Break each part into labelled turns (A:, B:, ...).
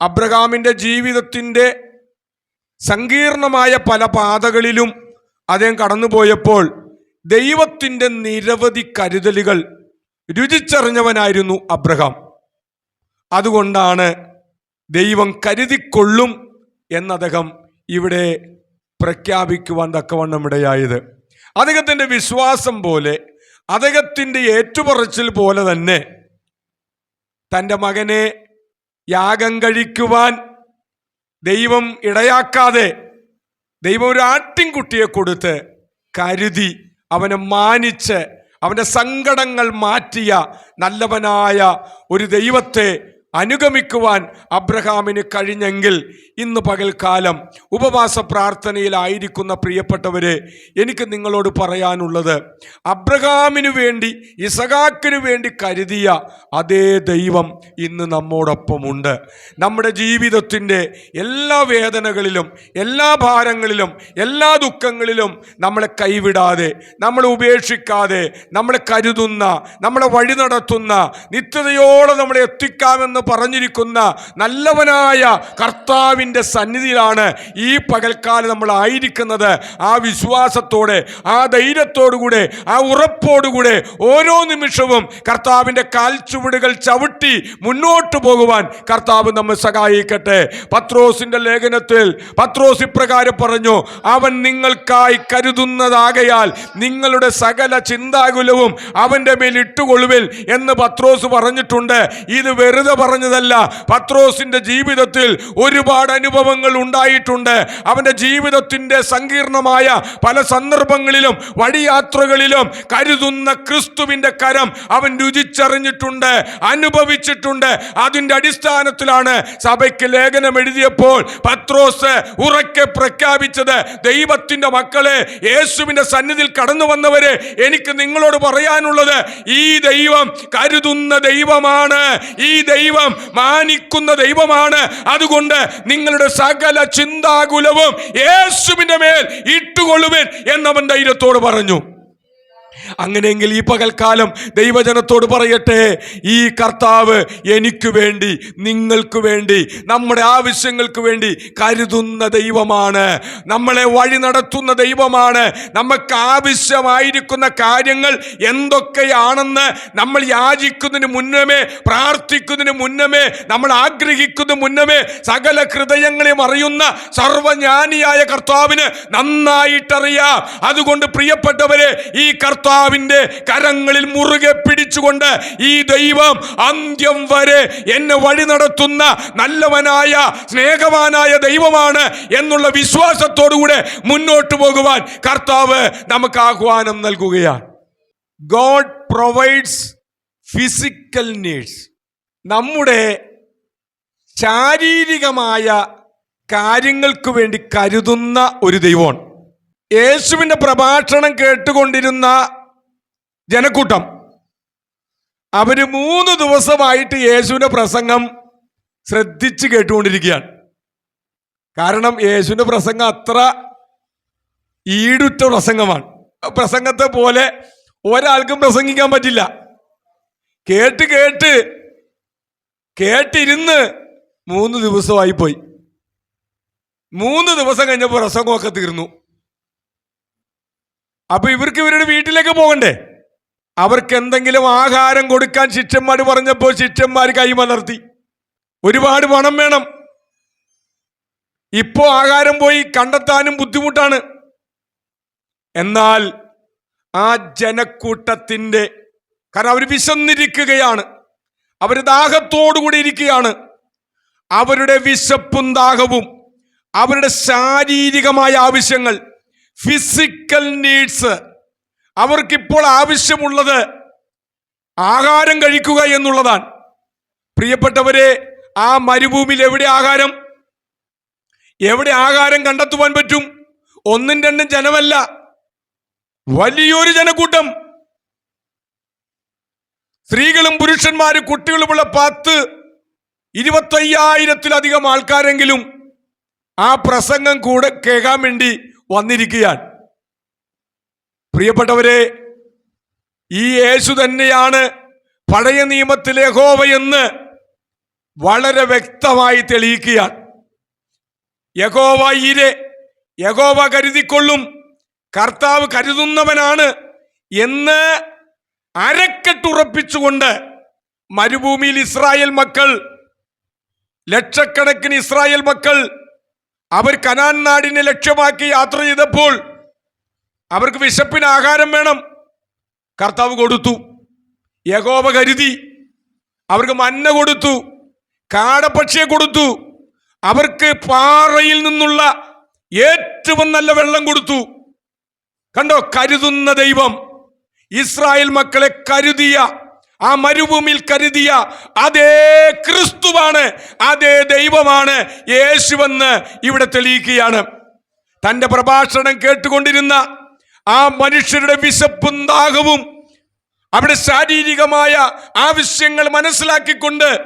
A: അബ്രഹാമിന്റെ ജീവിതത്തിന്റെ സങ്കീർണമായ പല പാതകളിലും അദ്ദേഹം കടന്നുപോയപ്പോൾ ദൈവത്തിന്റെ നിരവധി കരുതലുകൾ രുചിച്ചറിഞ്ഞവനായിരുന്നു അബ്രഹാം. അതുകൊണ്ടാണ് ദൈവം കരുതിക്കൊള്ളും എന്നദ്ദേഹം ഇവിടെ പ്രഖ്യാപിക്കുവാൻ തക്കവണ്ണം ഇടയായത്. അദ്ദേഹത്തിന്റെ വിശ്വാസം പോലെ അദ്ദേഹത്തിന്റെ ഏറ്റുപറച്ചിൽ പോലെ തന്നെ തന്റെ മകനെ യാഗം കഴിക്കുവാൻ ദൈവം ഇടയാക്കാതെ ദൈവം ഒരു ആട്ടിൻകുട്ടിയെ കൊടുത്ത് കരുതി അവനെ മാനിച്ച് അവന്റെ സങ്കടങ്ങൾ മാറ്റിയ നല്ലവനായ ഒരു ദൈവത്തെ അനുഗമിക്കുവാൻ അബ്രഹാമിന് കഴിഞ്ഞെങ്കിൽ ഇന്ന് പകൽക്കാലം ഉപവാസ പ്രാർത്ഥനയിലായിരിക്കുന്ന പ്രിയപ്പെട്ടവരെ എനിക്ക് നിങ്ങളോട് പറയാനുള്ളത് അബ്രഹാമിനു വേണ്ടി ഇസഹാക്കിനു വേണ്ടി കരുതിയ അതേ ദൈവം ഇന്ന് നമ്മോടൊപ്പമുണ്ട്. നമ്മുടെ ജീവിതത്തിന്റെ എല്ലാ വേദനകളിലും എല്ലാ ഭാരങ്ങളിലും എല്ലാ ദുഃഖങ്ങളിലും നമ്മളെ കൈവിടാതെ നമ്മളെ ഉപേക്ഷിക്കാതെ നമ്മളെ കരുതുന്ന നമ്മളെ വഴി നടത്തുന്ന നിത്യതയോടെ നമ്മളെ എത്തിക്കാമെന്ന് പറഞ്ഞിരിക്കുന്ന നല്ലവനായ കർത്താവിന്റെ സന്നിധിയിലാണ് ഈ പകൽക്കാലം നമ്മൾ ആയിരിക്കുന്നത്. ആ വിശ്വാസത്തോടെ ആ ധൈര്യത്തോടുകൂടെ ആ ഉറപ്പോടുകൂടെ ഓരോ നിമിഷവും കർത്താവിന്റെ കാൽച്ചുവടുകൾ ചവിട്ടി മുന്നോട്ട് പോകുവാൻ കർത്താവ് നമ്മെ സഹായിക്കട്ടെ. പത്രോസിന്റെ ലേഖനത്തിൽ പത്രോസ് ഇപ്രകാരം പറഞ്ഞു അവൻ നിങ്ങൾക്കായി കരുതുന്നതാകയാൽ നിങ്ങളുടെ സകല ചിന്താകുലവും അവന്റെ മേൽ ഇട്ടുകൊള്ളുവിൽ എന്ന് പത്രോസ് പറഞ്ഞിട്ടുണ്ട്. ഇത് വെറുതെ പറഞ്ഞതല്ല. പത്രോസിന്റെ ജീവിതത്തിൽ ഒരുപാട് അനുഭവങ്ങൾ ഉണ്ടായിട്ടുണ്ട്. അവന്റെ ജീവിതത്തിന്റെ സങ്കീർണമായ പല സന്ദർഭങ്ങളിലും വഴിയാത്രകളിലും കരുതുന്ന ക്രിസ്തുവിന്റെ കരം അവൻ രുചിച്ചറിഞ്ഞിട്ടുണ്ട് അനുഭവിച്ചിട്ടുണ്ട്. അതിന്റെ അടിസ്ഥാനത്തിലാണ് സഭയ്ക്ക് ലേഖനം എഴുതിയപ്പോൾ പത്രോസ് ഉറക്കെ പ്രഖ്യാപിച്ചത് ദൈവത്തിന്റെ മക്കളെ യേശുവിന്റെ സന്നിധിയിൽ കടന്നു വന്നവരെ എനിക്ക് നിങ്ങളോട് പറയാനുള്ളത് ഈ ദൈവം കരുതുന്ന ദൈവമാണ്. ഈ ദൈവം മാനിക്കുന്ന ദൈവമാണ്. അതുകൊണ്ട് നിങ്ങളുടെ സകല ചിന്താകുലവും യേശുവിന്റെ മേൽ ഇട്ടുകൊള്ളുവിൻ എന്നവൻ ധൈര്യത്തോട് പറഞ്ഞു. അങ്ങനെയെങ്കിൽ ഈ പകൽക്കാലം ദൈവജനത്തോട് പറയട്ടെ ഈ കർത്താവ് എനിക്ക് വേണ്ടി നിങ്ങൾക്ക് വേണ്ടി നമ്മുടെ ആവശ്യങ്ങൾക്ക് വേണ്ടി കരുതുന്ന ദൈവമാണ്. നമ്മളെ വഴി നടത്തുന്ന ദൈവമാണ്. നമുക്ക് ആവശ്യമായിരിക്കുന്ന കാര്യങ്ങൾ എന്തൊക്കെയാണെന്ന് നമ്മൾ യാചിക്കുന്നതിന് മുന്നമേ പ്രാർത്ഥിക്കുന്നതിന് മുന്നമേ നമ്മൾ ആഗ്രഹിക്കുന്ന മുന്നമേ സകല ഹൃദയങ്ങളെയും അറിയുന്ന സർവജ്ഞാനിയായ കർത്താവിന് നന്നായിട്ടറിയാം. അതുകൊണ്ട് പ്രിയപ്പെട്ടവരെ ഈ കർത്താവിന്റെ കരങ്ങളിൽ മുറുകെ പിടിച്ചുകൊണ്ട് ഈ ദൈവം അന്ത്യം വരെ എന്നെ വഴി നടത്തുന്ന നല്ലവനായ സ്നേഹവാനായ ദൈവമാണ് എന്നുള്ള വിശ്വാസത്തോടുകൂടെ മുന്നോട്ട് പോകുവാൻ കർത്താവ് നമുക്ക് ആഹ്വാനം നൽകുകയാണ്. God provides physical needs. നമ്മുടെ ശാരീരികമായ കാര്യങ്ങൾക്ക് വേണ്ടി കരുതുന്ന ഒരു ദൈവമാണ്. യേശുവിന്റെ പ്രഭാഷണം കേട്ടുകൊണ്ടിരുന്ന ജനക്കൂട്ടം. അവർ മൂന്ന് ദിവസമായിട്ട് യേശുവിന്റെ പ്രസംഗം ശ്രദ്ധിച്ച് കേട്ടുകൊണ്ടിരിക്കുകയാണ്. കാരണം യേശുവിന്റെ പ്രസംഗം അത്ര ഈടുറ്റ പ്രസംഗമാണ്. പ്രസംഗത്തെ പോലെ ഒരാൾക്കും പ്രസംഗിക്കാൻ പറ്റില്ല. കേട്ട് കേട്ട് കേട്ടിരുന്ന് മൂന്ന് ദിവസമായി പോയി. മൂന്ന് ദിവസം കഴിഞ്ഞപ്പോൾ പ്രസംഗമൊക്കെ തീർന്നു. അപ്പൊ ഇവർക്ക് ഇവരുടെ വീട്ടിലേക്ക് പോകണ്ടേ? അവർക്ക് എന്തെങ്കിലും ആഹാരം കൊടുക്കാൻ ശിഷ്യന്മാർ പറഞ്ഞപ്പോൾ ശിഷ്യന്മാർ കൈമലർത്തി. ഒരുപാട് പണം വേണം. ഇപ്പോൾ ആഹാരം പോയി കണ്ടെത്താനും ബുദ്ധിമുട്ടാണ്. എന്നാൽ ആ ജനക്കൂട്ടത്തിന്റെ കാരണം അവർ വിശന്നിരിക്കുകയാണ്. അവർ ദാഹത്തോടുകൂടി ഇരിക്കുകയാണ്. അവരുടെ വിശപ്പും ദാഹവും അവരുടെ ശാരീരികമായ ആവശ്യങ്ങൾ ഫിസിക്കൽ നീഡ്സ് അവർക്കിപ്പോൾ ആവശ്യമുള്ളത് ആഹാരം കഴിക്കുക എന്നുള്ളതാണ്. പ്രിയപ്പെട്ടവരെ ആ മരുഭൂമിയിൽ എവിടെ ആഹാരം? എവിടെ ആഹാരം കണ്ടെത്തുവാൻ പറ്റും? ഒന്നും രണ്ടും ജനമല്ല. വലിയൊരു ജനക്കൂട്ടം. സ്ത്രീകളും പുരുഷന്മാരും കുട്ടികളുമുള്ള പത്ത് ഇരുപത്തയ്യായിരത്തിലധികം ആൾക്കാരെങ്കിലും ആ പ്രസംഗം കൂടെ കേൾക്കാൻ വേണ്ടി വന്നിരിക്കുകയാണ്. പ്രിയപ്പെട്ടവരെ ഈ യേശു തന്നെയാണ് പഴയ നിയമത്തിലെ ഹോവയെന്ന് വളരെ വ്യക്തമായി തെളിയിക്കുകയാണ്. യഹോവ ഈരെ യഹോവ കരുതിക്കൊള്ളും കർത്താവ് കരുതുന്നവനാണ് എന്ന് അരക്കെട്ടുറപ്പിച്ചുകൊണ്ട് മരുഭൂമിയിൽ ഇസ്രായേൽ മക്കൾ ലക്ഷക്കണക്കിന് ഇസ്രായേൽ മക്കൾ അവർ കനാൻ നാടിനെ ലക്ഷ്യമാക്കി യാത്ര ചെയ്തപ്പോൾ അവർക്ക് വിശപ്പിന് ആഹാരം വേണം. കർത്താവ് കൊടുത്തു. യഗോപ കരുതി. അവർക്ക് മന്ന കൊടുത്തു. കാടപ്പക്ഷിയെ കൊടുത്തു. അവർക്ക് പാറയിൽ നിന്നുള്ള ഏറ്റവും നല്ല വെള്ളം കൊടുത്തു. കണ്ടോ? കരുതുന്ന ദൈവം. ഇസ്രായേൽ മക്കളെ കരുതിയ ആ മരുഭൂമിയിൽ കരുതിയ അതേ ക്രിസ്തുവാണ് അതേ ദൈവമാണ് യേശുവെന്ന് ഇവിടെ തെളിയിക്കുകയാണ്. തന്റെ പ്രഭാഷണം കേട്ടുകൊണ്ടിരുന്ന ആ മനുഷ്യരുടെ വിശപ്പും ദാഹവും അവിടെ ശാരീരികമായ ആവശ്യങ്ങൾ മനസ്സിലാക്കിക്കൊണ്ട്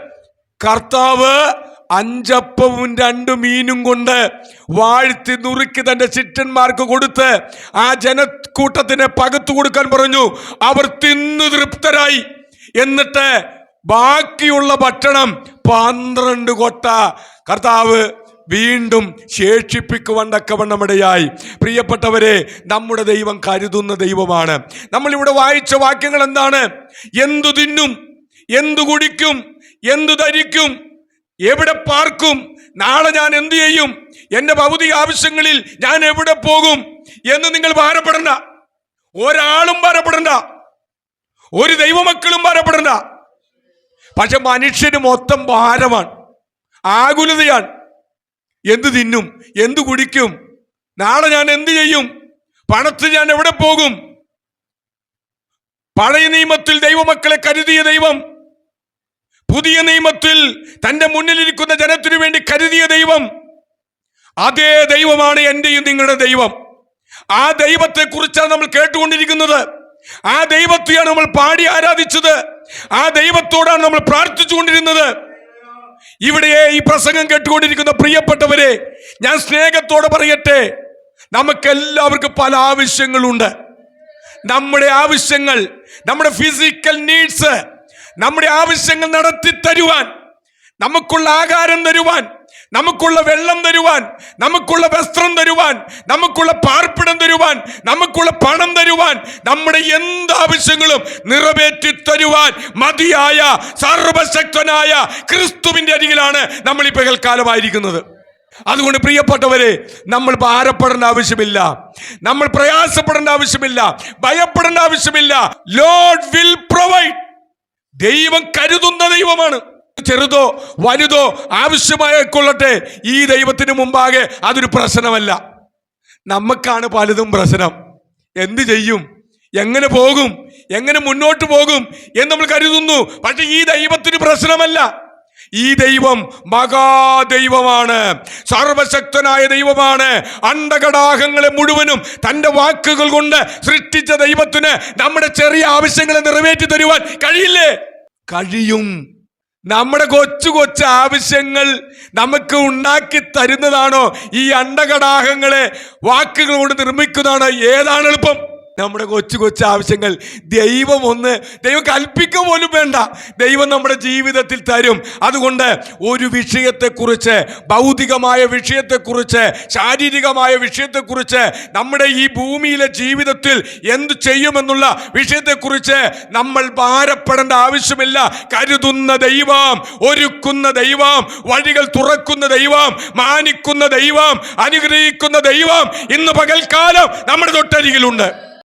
A: കർത്താവ് അഞ്ചപ്പവും രണ്ടു മീനും കൊണ്ട് വാഴ്ത്തി നുറുക്കി തന്റെ ചിറ്റന്മാർക്ക് കൊടുത്ത് ആ ജനക്കൂട്ടത്തിന് പകത്തു കൊടുക്കാൻ പറഞ്ഞു. അവർ തിന്നു തൃപ്തരായി. എന്നിട്ട് ബാക്കിയുള്ള ഭക്ഷണം പന്ത്രണ്ട് കൊട്ട. കർത്താവ് വീണ്ടും ശേഷിപ്പിക്കുവാൻ തക്കവണ്ണമിടയായി. പ്രിയപ്പെട്ടവരെ നമ്മുടെ ദൈവം കരുതുന്ന ദൈവമാണ്. നമ്മളിവിടെ വായിച്ച വാക്യങ്ങൾ എന്താണ്? എന്തു തിന്നും എന്തു കുടിക്കും എന്തു ധരിക്കും എവിടെ പാർക്കും നാളെ ഞാൻ എന്തു ചെയ്യും എന്റെ ഭൗതിക ആവശ്യങ്ങളിൽ ഞാൻ എവിടെ പോകും എന്ന് നിങ്ങൾ ഭാരപ്പെടണ്ട. ഒരാളും ഭാരപ്പെടണ്ട. ഒരു ദൈവമക്കളും ഭാരപ്പെടണ്ട. പക്ഷെ മനുഷ്യന് മൊത്തം ഭാരമാണ്. ആകുലതയാണ്. എന്ത് തിന്നും? എന്ത് കുടിക്കും? നാളെ ഞാൻ എന്ത് ചെയ്യും? പണത്തിൽ ഞാൻ എവിടെ പോകും? പഴയ നിയമത്തിൽ ദൈവമക്കളെ കരുതിയ ദൈവം പുതിയ നിയമത്തിൽ തന്റെ മുന്നിലിരിക്കുന്ന ജനത്തിനു വേണ്ടി കരുതിയ ദൈവം അതേ ദൈവമാണ് എന്റെയും നിങ്ങളുടെ ദൈവം. ആ ദൈവത്തെ കുറിച്ചാണ് നമ്മൾ കേട്ടുകൊണ്ടിരിക്കുന്നത്. ആ ദൈവത്തെയാണ് നമ്മൾ പാടി ആരാധിച്ചത്. ആ ദൈവത്തോടാണ് നമ്മൾ പ്രാർത്ഥിച്ചുകൊണ്ടിരുന്നത്. ഇവിടെ ഈ പ്രസംഗം കേട്ടുകൊണ്ടിരിക്കുന്ന പ്രിയപ്പെട്ടവരെ ഞാൻ സ്നേഹത്തോടെ പറയട്ടെ നമുക്കെല്ലാവർക്കും പല ആവശ്യങ്ങളുണ്ട്. നമ്മുടെ ആവശ്യങ്ങൾ നമ്മുടെ ഫിസിക്കൽ നീഡ്സ് നമ്മുടെ ആവശ്യങ്ങൾ നടത്തി തരുവാൻ നമുക്കുള്ള ആഹാരം തരുവാൻ നമുക്കുള്ള വെള്ളം തരുവാൻ നമുക്കുള്ള വസ്ത്രം തരുവാൻ നമുക്കുള്ള പാർപ്പിടം തരുവാൻ നമുക്കുള്ള പണം തരുവാൻ നമ്മുടെ എന്ത് ആവശ്യങ്ങളും നിറവേറ്റി തരുവാൻ മതിയായ സർവശക്തനായ ക്രിസ്തുവിന്റെ അരികിലാണ് നമ്മൾ ഈ അതുകൊണ്ട് പ്രിയപ്പെട്ടവരെ നമ്മൾ ഭാരപ്പെടേണ്ട ആവശ്യമില്ല. നമ്മൾ പ്രയാസപ്പെടേണ്ട ആവശ്യമില്ല. ഭയപ്പെടേണ്ട ആവശ്യമില്ല. Lord will provide. ദൈവം കരുതുന്ന ദൈവമാണ്. ചെറുതോ വലുതോ ആവശ്യമായ കൊള്ളട്ടെ ഈ ദൈവത്തിന് മുമ്പാകെ അതൊരു പ്രശ്നമല്ല. നമുക്കാണ് പലതും പ്രശ്നം. എന്ത് ചെയ്യും? എങ്ങനെ പോകും? എങ്ങനെ മുന്നോട്ട് പോകും എന്ന് നമ്മൾ കരുതുന്നു. പക്ഷെ ഈ ദൈവത്തിന് പ്രശ്നമല്ല. ഈ ദൈവം മഹാദൈവമാണ്. സർവശക്തനായ ദൈവമാണ്. അണ്ടകടാഹങ്ങളെ മുഴുവനും തന്റെ വാക്കുകൾ കൊണ്ട് സൃഷ്ടിച്ച ദൈവത്തിന് നമ്മുടെ ചെറിയ ആവശ്യങ്ങളെ നിറവേറ്റി തരുവാൻ കഴിയില്ലേ? കഴിയും. നമ്മുടെ കൊച്ചു കൊച്ചു ആവശ്യങ്ങൾ നമുക്ക് ഉണ്ടാക്കി തരുന്നതാണോ ഈ അണ്ടകടാഹങ്ങളെ വാക്കുകൾ കൊണ്ട് നിർമ്മിക്കുന്നതാണോ? ഏതാണ് എളുപ്പം? നമ്മുടെ കൊച്ചു കൊച്ചു ആവശ്യങ്ങൾ ദൈവം ഒന്ന് ദൈവം കൽപ്പിക്കുക പോലും വേണ്ട. ദൈവം നമ്മുടെ ജീവിതത്തിൽ തരും. അതുകൊണ്ട് ഒരു വിഷയത്തെക്കുറിച്ച് ഭൗതികമായ വിഷയത്തെക്കുറിച്ച് ശാരീരികമായ വിഷയത്തെക്കുറിച്ച് നമ്മുടെ ഈ ഭൂമിയിലെ ജീവിതത്തിൽ എന്ത് ചെയ്യുമെന്നുള്ള വിഷയത്തെക്കുറിച്ച് നമ്മൾ ഭാരപ്പെടേണ്ട ആവശ്യമില്ല. കരുതുന്ന ദൈവം ഒരുക്കുന്ന ദൈവം വഴികൾ തുറക്കുന്ന ദൈവം മാനിക്കുന്ന ദൈവം അനുഗ്രഹിക്കുന്ന ദൈവം ഇന്ന് പകൽക്കാലം നമ്മുടെ തൊട്ടരികിലുണ്ട്.